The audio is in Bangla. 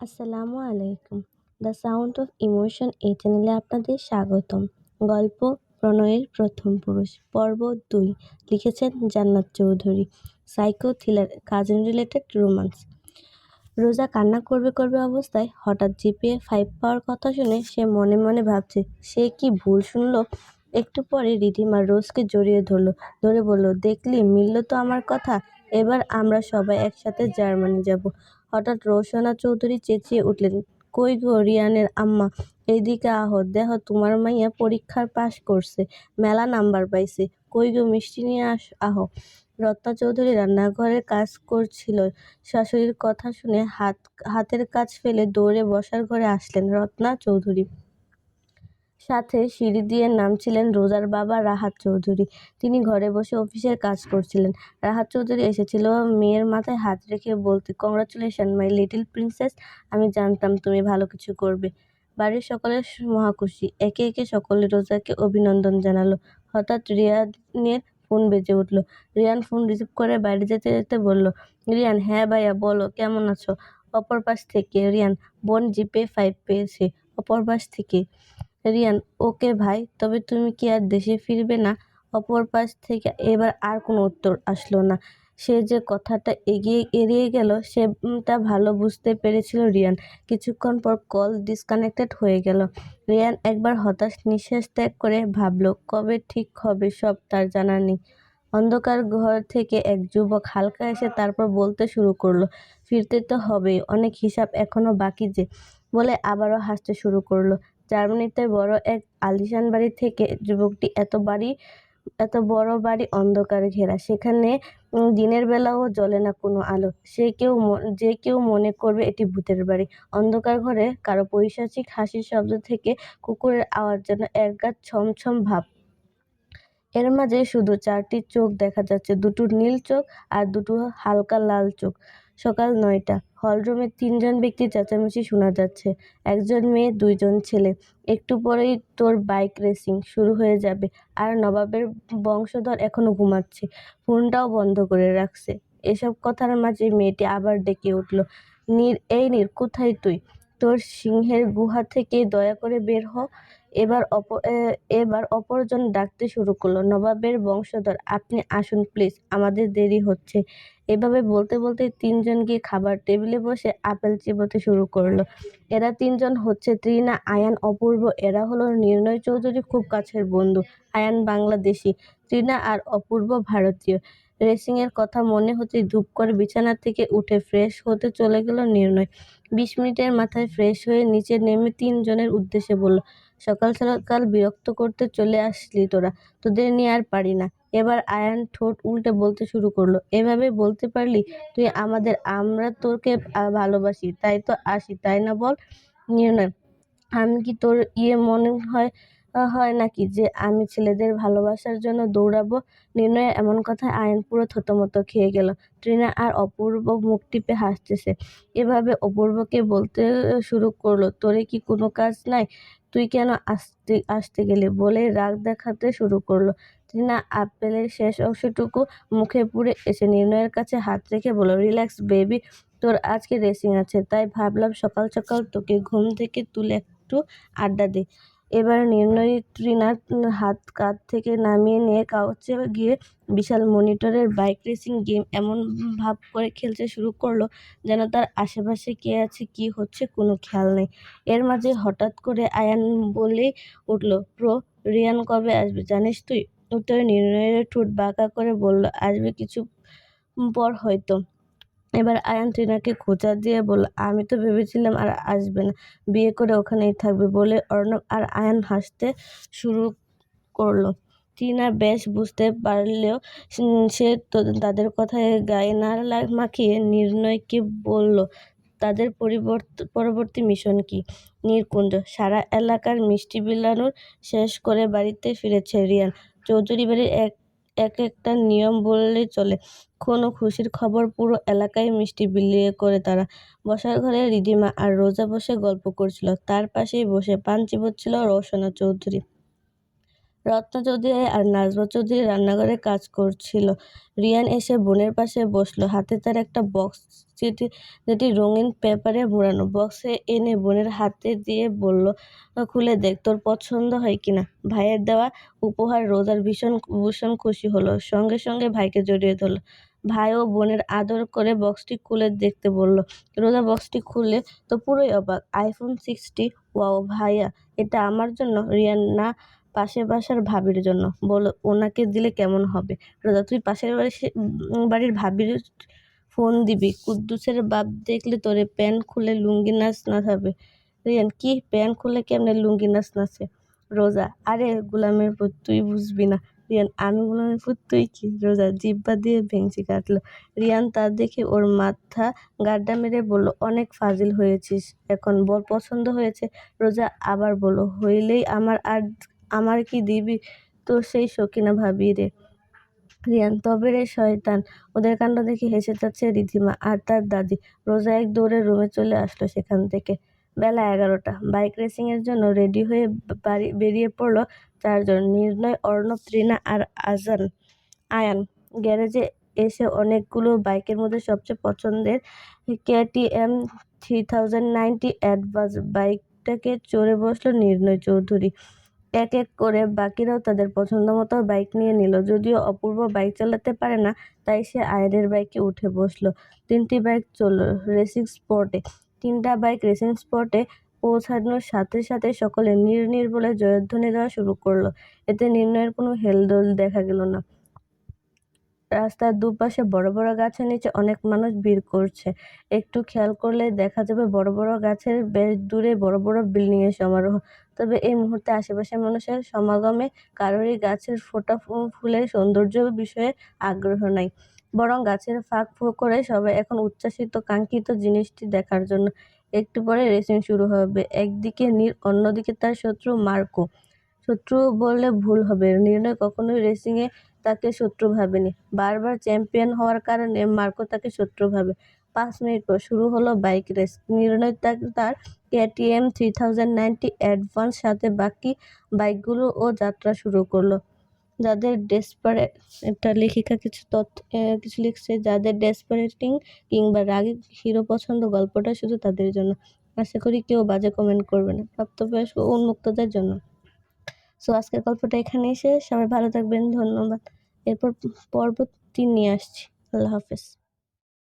আসসালামু আলাইকুম। দ্য সাউন্ড অফ ইমোশন এই চ্যানেলে আপনাদের স্বাগতম। গল্প প্রণয়ের প্রথম পুরুষ, পর্ব দুই, লিখেছেন Jannat Chowdhury. Psycho thriller, cousin related romance. Roja কান্না করবে করবে অবস্থায় হঠাৎ জিপিএ ফাইভ পাওয়ার কথা শুনে সে মনে মনে ভাবছে, সে কি ভুল শুনল? একটু পরে রিধিমা রোজকে জড়িয়ে ধরলো, ধরে বলল, দেখলি, মিলল তো আমার কথা। এবার আমরা সবাই একসাথে জার্মানি যাব। হঠাৎ রোশনা চৌধুরী চেঁচিয়ে উঠলেন, কই গো রিয়ানের আম্মা? এইদিকে আহ, দেহ তোমার মাইয়া পরীক্ষার পাশ করছে, মেলা নাম্বার পাইছে। কই গো মিষ্টি নিয়ে আস, আহ। রত্না চৌধুরী রান্নাঘরে কাজ করছিল। শাশুড়ির কথা শুনে হাত, হাতের কাজ ফেলে দৌড়ে বসার ঘরে আসলেন রত্না চৌধুরী। সাথে সিঁড়ি দিয়ে নামছিলেন রোজার বাবা রাহাত চৌধুরী। তিনি ঘরে বসে অফিসের কাজ করছিলেন। রাহাত চৌধুরী এসেছিল মেয়ের মাথায় হাত রেখে বলতে কংগ্রাচুলেশন মাই লিটল প্রিন্সেস আমি জানতাম তুমি ভালো কিছু করবে। বাড়ির সকলের মহাখুশি একে একে সকলে রোজাকে অভিনন্দন জানালো। হঠাৎ রিয়ানের ফোন বেজে উঠল। রিয়ান ফোন রিসিভ করে বাইরে যেতে যেতে বলল, রিয়ান হ্যাঁ ভাইয়া, বলো, কেমন আছো? অপর পাশ থেকে রিয়ান, বোন জিপে ফাইভ পেয়েছে। অপর পাশ থেকে রিয়ান, ওকে ভাই, তবে তুমি কি আর দেশে ফিরবে না? অপর পাশ থেকে এবার আর কোনো উত্তর আসলো না। সে যে কথাটা এগিয়ে এড়িয়ে গেল, সেটা ভালো বুঝতে পেরেছিল রিয়ান। কিছুক্ষণ পর কল ডিসকানেক্টেড হয়ে গেল। রিয়ান একবার হতাশ নিঃশ্বাস ত্যাগ করে ভাবলো, কবে ঠিক হবে সব তার জানা নেই। অন্ধকার ঘর থেকে এক যুবক হালকা এসে তারপর বলতে শুরু করল, ফিরতে তো হবেই, অনেক হিসাব এখনও বাকি যে। বলে আবারও হাসতে শুরু করল। জার্মানিতে বড় এক আলিশান বাড়ি থেকে যুবকটি এত বাড়ি, এত বড় বাড়ি অন্ধকারে ঘেরা। সেখানে দিনের বেলাও জ্বলে না কোনো আলো। সে কেউ যে কেউ মনে করবে এটি ভূতের বাড়ি। অন্ধকার ঘরে কারও পৈশাচিক হাসির শব্দ থেকে কুকুরের আওয়াজ যেন একগাছ ছমছম ভাব। এর মাঝে শুধু চারটি চোখ দেখা যাচ্ছে, দুটো নীল চোখ আর দুটো হালকা লাল চোখ। সকাল নয়টা। হলরুমে তিনজন ব্যক্তি চেঁচামেচি শোনা যাচ্ছে। একজন মেয়ে, দুইজন ছেলে। একটু পরেই তোর বাইক রেসিং শুরু হয়ে যাবে। আর নবাবের বংশধর এখনও ঘুমাচ্ছে। ফোনটাও বন্ধ করে রাখছে। এসব কথার মাঝে মেয়েটি আবার ডেকে উঠল, নীর, এই নীর, কোথায় তুই? তোর সিংহের গুহা থেকে দয়া করে বের হ। এবার অপর এবার অপরজন ডাকতে শুরু করল, নবাবের বংশধর, আপনি আসুন প্লিজ আমাদের দেরি হচ্ছে। এভাবে বলতে বলতে তিনজন গিয়ে খাবার টেবিলে বসে আপেল চিবোতে শুরু করল। এরা তিনজন হচ্ছে ত্রিনা, আয়ান, অপূর্ব, এরা হলো নির্ণয় চৌধুরী, খুব কাছের বন্ধু, আয়ান বাংলাদেশি, ত্রিনা আর অপূর্ব ভারতীয়। রেসিংয়ের কথা মনে হতে ধূপ করে বিছানা থেকে উঠে ফ্রেশ হতে চলে গেল নির্ণয়। বিশ মিনিটের মাথায় ফ্রেশ হয়ে নিচে নেমে তিনজনের উদ্দেশ্যে বলল সকাল সকাল বিরক্ত করতে চলে আসলি তোরা, তোদের নিয়ে আর পারি না। এবার আয়ান ঠোঁট উল্টে বলতে শুরু করল, এভাবে বলতে পারলি? তুই আমাদের, আমরা তোকে ভালোবাসি, তাই তো আসি, তাই না বল? নির্ণয় আমি কি তোর ইয়ে মনে হয় হয় নাকি যে আমি ছেলেদের ভালোবাসার জন্য দৌড়াবো? নির্ণয়ের এমন কথায় আয়ন পুরো থতমত খেয়ে গেল। ট্রিনা আর অপূর্ব মুখ টিপে হাসতেছে। এভাবে অপূর্বকে বলতে শুরু করল, তোরে কি কোনো কাজ নাই? তুই কেন আসতে আসতে গেলি বলে রাগ দেখাতে শুরু করল। টিনা আপেলের শেষ অংশটুকু মুখে পুড়ে এসে নির্ণয়ের কাছে হাত রেখে বলল, রিল্যাক্স বেবি, তোর আজকে রেসিং আছে, তাই ভাবলাম সকাল সকাল তোকে ঘুম থেকে তুলে একটু আড্ডা দে এবার নির্ণয়ী ট্রিনার হাত কাঁধ থেকে নামিয়ে নিয়ে কাউচে গিয়ে বিশাল মনিটরের বাইক রেসিং গেম এমন ভাব করে খেলতে শুরু করল যেন তার আশেপাশে কে আছে, কি হচ্ছে কোনো খেয়াল নেই। এর মাঝে হঠাৎ করে আয়ান বলেই উঠল, প্রো, রিয়ান কবে আসবে জানিস তুই? উত্তরে নির্ণয়ের ঠোঁট বাঁকা করে বলল, আসবে কিছু পর হয়তো। এবার আয়ান টিনাকে খোঁচা দিয়ে বলল, আমি তো ভেবেছিলাম আর আসবে না। বিয়ে করে ওখানেই থাকবে বলে অর্ণব আর আয়ান হাসতে শুরু করল। টিনা বেশ বুঝতে পারলেও সে তাদের কথায় গায়ে না মাখিয়ে নির্ণয়কে বলল, তাদের পরিবর্ত, পরবর্তী মিশন কি? নীরকুঞ্জ। সারা এলাকার মিষ্টি বিলানোর শেষ করে বাড়িতে ফিরেছে রিয়ান। চৌধুরী বাড়ির এক এক একটা নিয়ম বললে চলে। কোনো খুশির খবর পুরো এলাকায় মিষ্টি বিলিয়ে করে তারা। বসার ঘরে রিদিমা আর রোজা বসে গল্প করছিল। তার পাশেই বসে পান চিবোচ্ছিল রওশনা চৌধুরী। রত্ন চৌধুরী আর নাজমা চৌধুরী রান্নাঘরে কাজ করছিল। রিয়ান এসে বোনের পাশে বসল। হাতে তার একটা বক্স, যেটি যেটি রঙিন পেপারে মোড়ানো। বক্সে এনে বোনের হাতে দিয়ে বলল, খুলে দেখ, তোর পছন্দ হয় কিনা ভাইয়ের দেওয়া উপহার রোজার ভীষণ ভীষণ খুশি হলো। সঙ্গে সঙ্গে ভাইকে জড়িয়ে ধরলো। ভাই ও বোনের আদর করে বক্সটি খুলে দেখতে বলল, রোজা বক্সটি খুলে তো পুরোই অবাক। আইফোন সিক্সটি, ওয়াও ভাইয়া, এটা আমার জন্য? রিয়ান, না পাশের বাসার ভাবির জন্য। বলো, ওনাকে দিলে কেমন হবে? রোজা, তুই পাশের বাড়ি বাড়ির ভাবির ফোন দিবি। কুদ্দুসের বাপ দেখলে তোরে প্যান্ট খুলে লুঙ্গি নাচ নাচাবে। রিয়ান, কি প্যান্ট খুলে কেমনে লুঙ্গি নাচ নাচে রোজা, আরে গোলামের পুত, তুই বুঝবি না। রিয়ান, আমি গোলামের পুত, তুই কি? রোজা, জিব্বা দিয়ে ভেঙচি কাটলো। রিয়ান তার দেখে ওর মাথা গাড্ডা মেরে বলল, অনেক ফাজিল হয়েছিস এখন, বল, পছন্দ হয়েছে? রোজা আবার বলল, হইলেই আমার আর আমার কি দিবি? তো সেই সকিনা ভাবি রে। রিয়ান, তবে রে শয়তান, ওদের কাণ্ড দেখে হেসে যাচ্ছে রিধিমা আর তার দাদি। রোজা এক দৌড়ে রুমে চলে আসলো সেখান থেকে। বেলা এগারোটা। বাইক রেসিংয়ের জন্য রেডি হয়ে বাড়ি বেরিয়ে পড়ল চারজন। নির্ণয়, অর্ণব, ত্রিনা আর আজান। আয়ান, গ্যারেজে এসে অনেকগুলো বাইকের মধ্যে সবচেয়ে পছন্দের KTM three thousand ninety advance বাইকটাকে চড়ে বসল নির্ণয় চৌধুরী। এক এক করে বাকিরাও তাদের পছন্দ মতো বাইক নিয়ে নিল। যদিও অপূর্ব বাইক চালাতে পারে না, তাই সে আয়ের বাইকে উঠে বসল। তিনটি বাইক চলল রেসিং স্পটে। তিনটা বাইক রেসিং স্পটে পৌঁছানোর সাথে সাথে সকলে নির নির বলে জয়ধ্বনি দেওয়া শুরু করল। এতে নির্ণয়ের কোনো হেলদোল দেখা গেল না। রাস্তার দুপাশে বড় বড় গাছের নিচে অনেক মানুষ ভিড় করছে। একটু খেয়াল করলে দেখা যাবে বড় বড় গাছের বেশ দূরে বড় বড় বিল্ডিং এর সমারোহ। তবে এই মুহূর্তে আশেপাশের মানুষের সমাগমে কারোরই গাছের ফোটা ফুলের সৌন্দর্য বিষয়ে আগ্রহ নাই। বরং গাছের ফাঁক ফুঁক করে সবাই এখন উচ্ছ্বাসিত, কাঙ্ক্ষিত জিনিসটি দেখার জন্য একটু পরে রেসিং শুরু হবে। একদিকে নীর অন্যদিকে তার শত্রু মার্কো। শত্রু বললে ভুল হবে। নির্ণয় কখনোই রেসিংয়ে তাকে শত্রু ভাবেনি। বারবার চ্যাম্পিয়ন হওয়ার কারণে মার্কো তাকে শত্রু ভাবে। পাঁচ মিনিট পর শুরু হলো বাইক রেস। নির্ণয় তার KTM three thousand ninety advance সাথে বাকি বাইকগুলো ও যাত্রা শুরু করল। যাদের ডেসপারেট, একটা লেখিকা কিছু তথ্য কিছু লিখছে, যাদের ডেসপারেটিং কিংবা রাগী হিরো পছন্দ, গল্পটা শুধু তাদের জন্য। আশা করি কেউ বাজে কমেন্ট করবে না। প্রাপ্তবয়স্ক উন্মুক্তদের জন্য। সো, আজকের গল্পটা এখানেই শেষ। সবাই ভালো থাকবেন। ধন্যবাদ। এরপর পর্ব তিন নিয়ে আসছি। আল্লাহ হাফেজ।